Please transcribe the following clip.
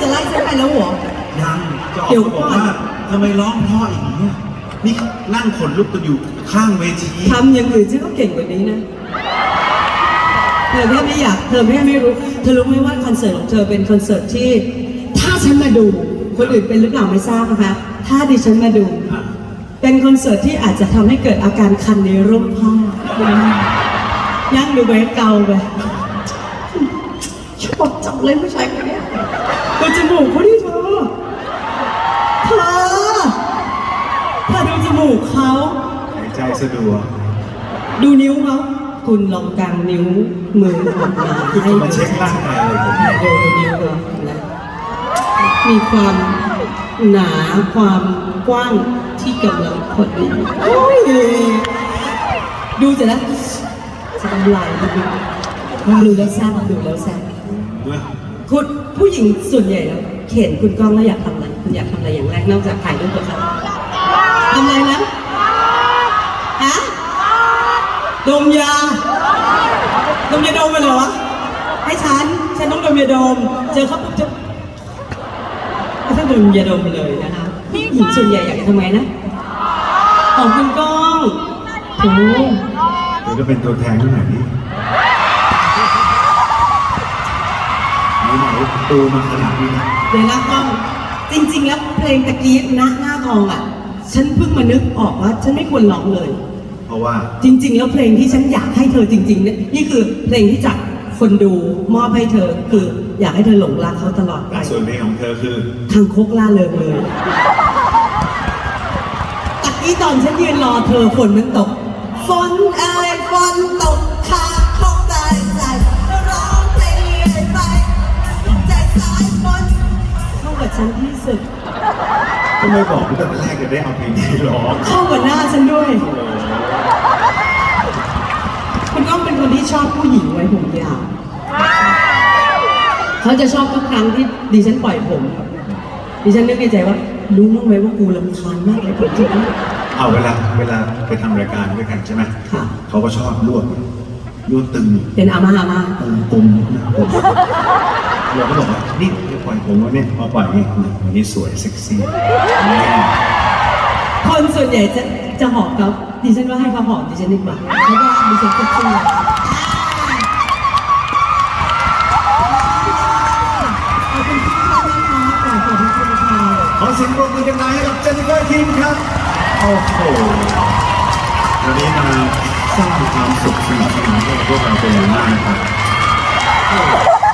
จะไล่ฉันไปแล้วเหรอ ยังจะอเดี๋อยวกมาบอกก่อนว่าทำไมร้องเพราะอย่างนี้ยนี่นั่งขนลุกกันอยู่ข้างเวที ทำอย่างอื่นฉันก็เก่งกว่านี้นะ เธอแค่ไม่อยาก เธอแค่ไม่รู้ เธอรู้ไหมว่าคอนเสิร์ตของเธอเป็นคอนเสิร์ตที่ ถ้าฉันมาดู คนอื่นเป็นหรือเปล่าไม่ทราบนะคะ ถ้าดิฉันมาดูอะเป็นคอนเสิร์ตที่อาจจะทำให้เกิดอาการคันในร่มผ้าย่างดูไว้เกาไปชอบ จังเลยผู้ชายคนเนี้ยดูจมูกเขาดิเธอเธอเธอดูจมูกเขาหายใจสะดวกดูนิ้วเขาคุณลองกางนิ้วมือออกมาคือให้มาเช็คร่างกายเลยผมดูดูนิ้วเขานะมีความหนาความกว้างที่กำลังพอดีโอ้ยดูเสร็จแล้วจะทำลายดูดูแล้วแซ่บดูแล้วแซ่บ เมื่อคุณผู้หญิงส่วนใหญ่แล้วเห็นคุณก้องแล้วอยากทำอะไรคุณอยากทำอะไรอย่างแรกนอกจากถ่ายรูปกับเขาทำอะไรนะฮะดมยาดมยาดมไปเหรอให้ฉันฉันต้องดมยาดม เจอเขาปุ๊บจะไม่ต้องดมยาดมเลยนะคะผู้หญิงส่วนใหญ่อยากจะทำไงนะของคุณก้องโอ้ เดี๋ยวก็เป็นตัวแทนที่ไหนนี่ไหนๆ ตูมาขนาดนี้นะเดี๋ยวนะก้องจริง ๆ แล้วเพลงตะกี้นะหน้าทองอะ ฉันเพิ่งมานึกออกว่า ฉันไม่ควรร้องเลย เพราะว่าจริง ๆ แล้วเพลงที่ฉันอยากให้เธอจริงๆเนี่ยนี่คือเพลงที่จากคนดูมอบให้เธอคืออยากให้เธอหลงรักเขาตลอดไปส่วนเพลงของเธอคือ ทางคกล่าเริงเลยตะกี้ตอนฉันยืนรอเธอฝนมันตก ฝนเอ้ยฝนตก สุดก็ไม่บอกตั้งแต่แรกจะได้เอาเพลงนี้ร้องเข้ากับหน้าฉันด้วย คุณก้องเป็นคนที่ชอบผู้หญิงไว้ผมยาวเขาจะชอบทุกครั้งที่ดิฉันปล่อยผมดิฉันนึกในใจว่ารู้มั้งไหมว่ากูรำคาญมากเลยผมจริงๆเอาเวลาเวลาไปทำรายการด้วยกันใช่ไหมค่ะ เขาก็ชอบรวบรวบตึงเป็นอามาอามากลมกลมนะผมเราก็บอกว่านี่จะ ปล่อยผมว่าเนี่ยพอปล่อยนี่วันนี้สวยเซ็กซี่คนส่วนใหญ่จะจะหอมเขาดิฉันว่าให้เขาหอมดิฉันดีกว่าเพราะว่าดิฉันก็เชื่อขอบคุณทุกท่านนะคะขอบคุณทุกท่ขอเสียงปรบมือกันหน่อยให้กับเจนนิเฟอร์คิมครับ โอ้โห วันนี้มาสร้างความสุขสนุกสนานให้กับพวกเราเป็นอย่างมากนะครับ